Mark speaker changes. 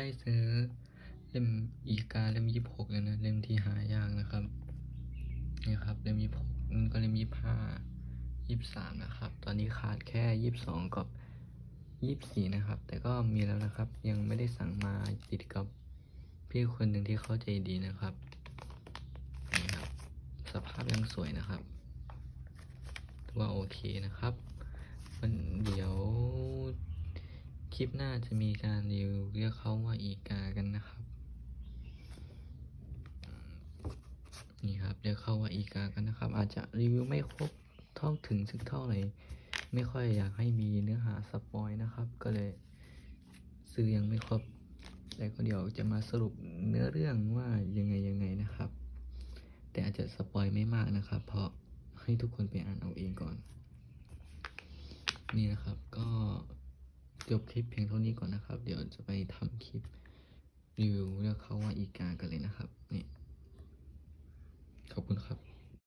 Speaker 1: ได้ซื้อเล่มอีกาเล่มยี่สิบหกแล้วนะเล่มที่หายากนะครับนี่ครับเล่มยี่สิบหกก็เล่มยี่สิบห้ายี่สิบสามนะครับ ตอนนี้ขาดแค่ยี่สิบสองกับยี่สิบสี่นะครับ แต่ก็มีแล้วนะครับ ยังไม่ได้สั่งมาติดกับพี่คนหนึ่งที่เข้าใจดีนะครับนี่ครับ สภาพยังสวยนะครับว่าโอเคนะครับวันเดี๋ยวคลิปหน้าจะมีการรีวิวเรียกเขาว่า อีกากันนะครับ นี่ครับเรียกเขาว่าอีกากันนะครับ อาจจะรีวิวไม่ครบเท่าถึงสักเท่าไหร่ไม่ค่อยอยากให้มีเนื้อหาสปอยนะครับ ก็เลยซื้อยังไม่ครบแต่ก็เดี๋ยวจะมาสรุปเนื้อเรื่องว่ายังไงยังไงนะครับ แต่อาจจะสปอยไม่มากนะครับ เพราะให้ทุกคนไปอ่านเอาเองก่อน นี่นะครับ จบคลิปเพียงเท่านี้ก่อนนะครับ เดี๋ยวจะไปทำคลิปรีวิวเรื่องเขาว่าอีกากันเลยนะครับนี่ขอบคุณครับ